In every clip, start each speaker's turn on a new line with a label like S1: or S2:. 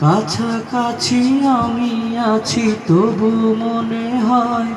S1: কাছাকাছি আমি আছি, তবু মনে হয়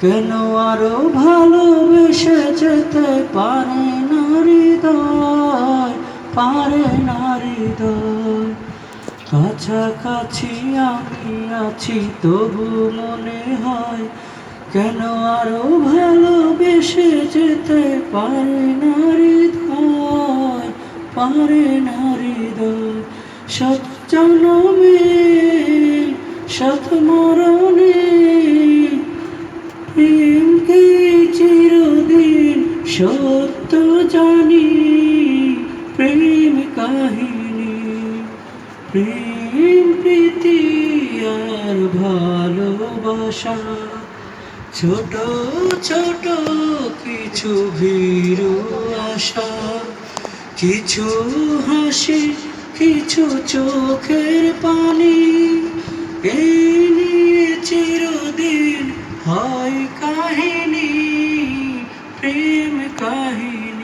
S1: কেন আরও ভালোবেসে যেতে পারে না হৃদয়, পারে না হৃদয়? কাছাকাছি আমি আছি, তবু মনে হয় কেন আরও ভালোবেসে যেতে পারে না হৃদয়? পারে না হৃদয় সৎ জনমে সৎ মরণে। প্রেমকে চিরদিন সত্য জানি, প্রেম কাহিনী। প্রেম, প্রীতি আর ভালোবাসা, ছোট ছোট কিছু ভীরু আশা। কিছু হাসি কিছু চোখের পানি এ নিয়ে চিরদিন হয় কাহিনী প্রেম কাহিনী।